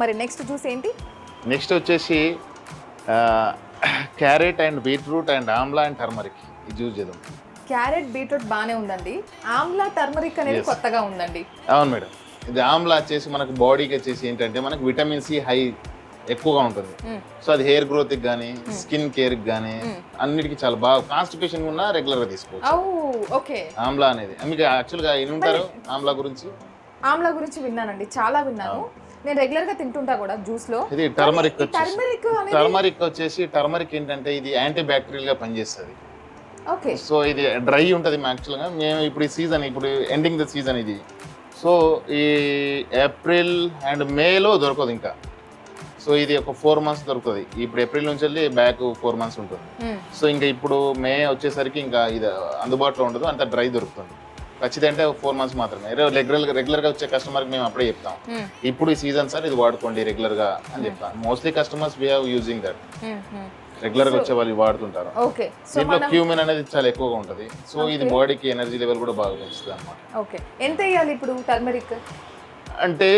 మరి next juice ఏంటి? Next వచ్చేసి carrot and beetroot and amla and turmeric. ఇది యూజ్ చేద్దాం క్యారెట్ బీట్రూట్ బాగానే ఉందండి. ఆమ్లా టర్మరిక్ అనేది. కొత్తగా ఉందండి. అవును మేడం. ఇది ఆమ్లా వచ్చేసి మనకు బాడీకి వచ్చేసి ఏంటంటే మనకు విటమిన్ సి హై ఎక్కువగా ఉంటుంది. సో అది హెయిర్ గ్రోత్కి కానీ స్కిన్ కేర్కి కానీ అన్నిటికీ చాలా బాగా కాన్స్టిపేషన్ ఉన్నా రెగ్యులర్గా తీసుకోవచ్చు. ఓ ఓకే ఆమ్లా అనేది. మీకు యాక్చువల్గా ఎన్ని ఉంటారు ఆమ్లా గురించి? ఆమ్లా గురించి విన్నానండి. చాలా విన్నాను. నేను రెగ్యులర్గా తింటుంటా కూడా జ్యూస్లో ఇది టర్మరిక్ టర్మరిక్ టర్మరిక్ వచ్చేసి టర్మరిక్ ఏంటంటే ఇది యాంటీ బ్యాక్టీరియల్గా పనిచేస్తుంది. ఓకే. సో ఇది డ్రై ఉంటుంది యాక్చువల్గా మేము ఇప్పుడు ఈ సీజన్ ఇప్పుడు ఎండింగ్ ద సీజన్ ఇది. సో ఈ ఏప్రిల్ అండ్ మేలో దొరకదు ఇంకా. సో ఇది ఒక ఫోర్ మంత్స్ దొరుకుతుంది. ఇప్పుడు ఏప్రిల్ నుంచి వెళ్ళి బ్యాక్ ఫోర్ మంత్స్ ఉంటుంది. సో ఇంకా ఇప్పుడు మే వచ్చేసరికి ఇంకా ఇది అందుబాటులో ఉండదు. అంత డ్రై దొరుకుతుంది. ఖచ్చితంగా అంటే ఫోర్ మంత్స్ మాత్రమే. రెగ్యులర్ రెగ్యులర్గా వచ్చే కస్టమర్కి మేము అప్పుడే చెప్తాం. ఇప్పుడు ఈ సీజన్ సార్ ఇది వాడుకోండి రెగ్యులర్గా అని చెప్తాం. Mostly customers we have using that రెగ్యులర్గా వచ్చే వాళ్ళు వాడుతుంటారు. దీంట్లో క్యూమిన్ అనేది చాలా ఎక్కువగా ఉంటుంది. సో ఇది బాడీకి ఎనర్జీ లెవెల్ కూడా బాగా పెంచుతుంది అనమాట ఓకే ఎంత వేయాలి ఇప్పుడు టర్మరిక్ అంటే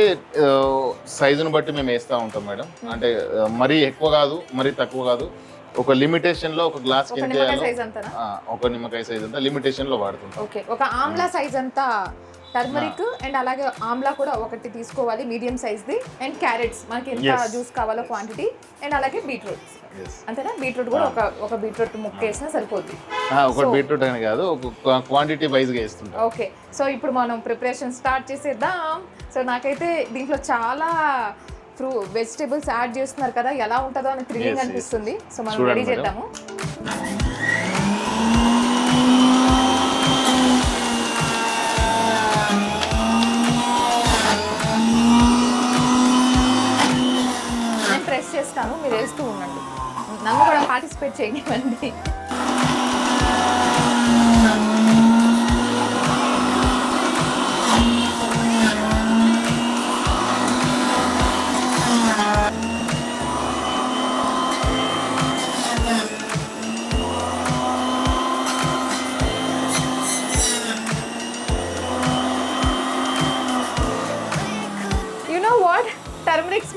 సైజును బట్టి మేము వేస్తూ ఉంటాం మేడం. అంటే ఆ, మరీ ఎక్కువ కాదు మరీ తక్కువ కాదు. ఒక లిమిటేషన్లో ఒక గ్లాస్ ఒక సైజ్ అంతనా? ఒక నిమ్మకాయ సైజ్ అంతా లిమిటేషన్లో వాడుతుంటాం. ఓకే ఒక ఆమ్లా సైజ్ అంతా టర్మరిక్ అండ్ అలాగే ఆమ్లా కూడా ఒకటి తీసుకోవాలి మీడియం ది. అండ్ క్యారెట్స్ మనకి ఎంత. జ్యూస్ కావాలో క్వాంటిటీ అండ్ అలాగే బీట్రూట్. అంతేనా? బీట్రూట్ కూడా ఒక ఒక బీట్రూట్ ముక్క వేసినా సరిపోద్ది. ఆ, ఒకటి బీట్రూట్ అని కాదు ఒక క్వాంటిటీ వైజ్గా వేస్తుంటాం. ఓకే సో ఇప్పుడు మనం ప్రిపరేషన్ స్టార్ట్ చేసేద్దాం. సో నాకైతే దీంట్లో చాలా ఫ్రూ వెజిటేబుల్స్ యాడ్ చేస్తున్నారు కదా ఎలా ఉంటుందో అని థ్రిల్లింగ్. అనిపిస్తుంది సో మనం రెడీ. చేద్దాము నేను ప్రెస్ చేస్తాను మీరు వేస్తూ ఉండండి నన్ను కూడా పార్టిసిపేట్ చేయనివ్వండి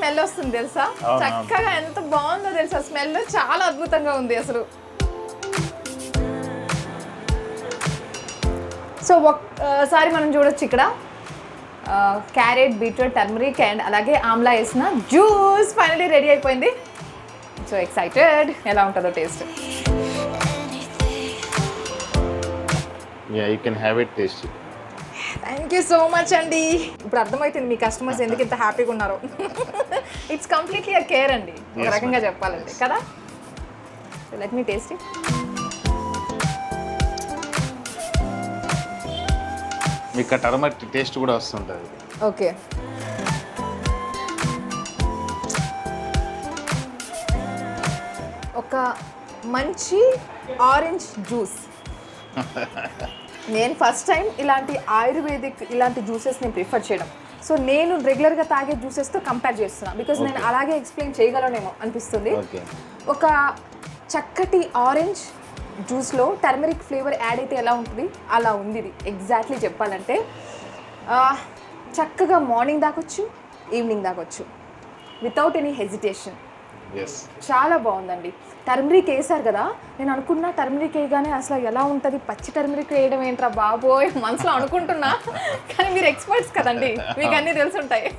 స్మెల్ వస్తుంది తెలుసా. చక్కగా ఎంత బాగుందో తెలుసా స్మెల్? చాలా అద్భుతంగా ఉంది అసలు. సో ఒకసారి మనం చూడొచ్చు ఇక్కడ. క్యారెట్ బీట్రూట్ టర్మరిక్ అండ్ అలాగే ఆమ్లా వేసిన జ్యూస్ ఫైనలీ రెడీ అయిపోయింది. So excited. ఎలా ఉంటుందో taste. Yeah you can have it taste thank you so much అండి ఇప్పుడు అర్థమవుతుంది మీ కస్టమర్స్ ఎందుకు ఇంత హ్యాపీగా ఉన్నారో. ఇట్స్ కంప్లీట్లీ అ కేర్ అండి ఒక రకంగా. చెప్పాలంటే. కదా? లెట్ మీ టేస్ట్ మీకు టర్మరిక్ టేస్ట్ కూడా వస్తుంటుంది. ఓకే ఒక మంచి ఆరెంజ్ జ్యూస్ నేను ఫస్ట్ టైం ఇలాంటి ఆయుర్వేదిక్ ఇలాంటి జ్యూసెస్ నేను ప్రిఫర్ చేయడం. సో నేను రెగ్యులర్గా తాగే జ్యూసెస్తో కంపేర్ చేస్తున్నా. బికాజ్ నేను అలాగే ఎక్స్ప్లెయిన్ చేయగలనేమో అనిపిస్తుంది. ఓకే ఒక చక్కటి ఆరెంజ్ జ్యూస్లో టర్మరిక్ ఫ్లేవర్ యాడ్ అయితే ఎలా ఉంటుంది? అలా ఉంది ఇది. ఎగ్జాక్ట్లీ చెప్పాలంటే చక్కగా మార్నింగ్ దాకొచ్చు ఈవినింగ్ దాకొచ్చు వితౌట్ ఎనీ హెజిటేషన్ చాలా బాగుందండి. టర్మరిక్ వేసారు కదా నేను అనుకున్నా టర్మరిక్ వేయగానే అసలు ఎలా ఉంటుంది? పచ్చి టర్మరిక్ వేయడం ఏంట్రా బాబోయ్? మనసులో అనుకుంటున్నా. కానీ మీరు ఎక్స్పర్ట్స్ కదండి. మీకు అన్నీ తెలుసుంటాయి.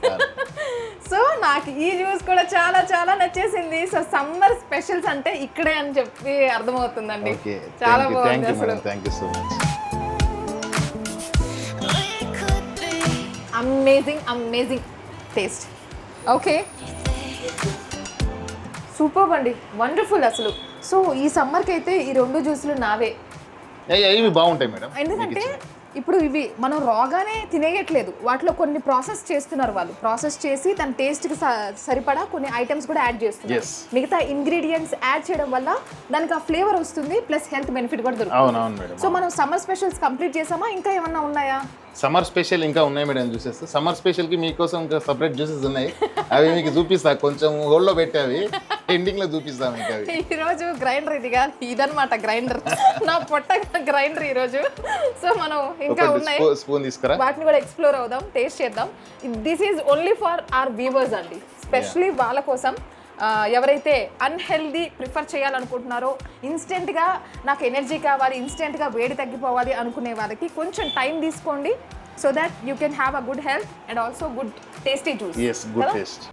సో నాకు ఈ జ్యూస్ కూడా చాలా చాలా నచ్చేసింది. సో సమ్మర్ స్పెషల్స్ అంటే ఇక్కడే అని చెప్పి అర్థమవుతుందండి. చాలా బాగుంది అసలు. So much amazing amazing taste okay super అండి వండర్ఫుల్ అసలు. సో ఈ సమ్మర్కి అయితే ఈ రెండు జ్యూసులు నావే. ఇవి బాగుంటాయి మేడం. ఎందుకంటే ఇప్పుడు ఇవి మనం రాగానే తినేయట్లేదు. వాటిలో కొన్ని ప్రాసెస్ చేస్తున్నారు వాళ్ళు. ప్రాసెస్ చేసి తన టేస్ట్కి సరిపడా కొన్ని ఐటమ్స్ కూడా యాడ్ చేస్తున్నారు. మిగతా ఇంగ్రీడియంట్స్ యాడ్ చేయడం వల్ల దానికి ఆ ఫ్లేవర్ వస్తుంది ప్లస్ హెల్త్ బెనిఫిట్ కూడా దొరుకుతుంది. సో మనం సమ్మర్ స్పెషల్స్ కంప్లీట్ చేసామా? ఇంకా ఏమన్నా ఉన్నాయా? సమ్మర్ స్పెషల్ ఇంకా ఉన్నాయి మేడం జ్యూసెస్. సమ్మర్ స్పెషల్కి మీకోసం ఇంకా సపరేట్ జ్యూసెస్ ఉన్నాయి. అవి మీకు చూపిస్తా. కొంచెం హోల్డ్లో పెట్టావి. ఎండింగ్లో చూపిస్తాం అవి. ఈ రోజు గ్రైండర్ ఇదిగా ఇదన్నమాట గ్రైండర్. నా పొట్ట గ్రైండర్ ఈ రోజు సో మనం ఇంకా ఉన్నాయి. స్పూన్ తీసుకురా. వాటిని కూడా ఎక్స్ప్లోర్ అవుదాం టేస్ట్ చేద్దాం. This is only for our viewers అండి. స్పెషలీ వాళ్ళ కోసం ఎవరైతే అన్హెల్దీ ప్రిఫర్ చేయాలనుకుంటున్నారో ఇన్స్టెంట్గా నాకు ఎనర్జీ కావాలి ఇన్స్టెంట్గా వేడి తగ్గిపోవాలి అనుకునే వాళ్ళకి కొంచెం టైం తీసుకోండి so that you can have a good health and also good tasty juice good taste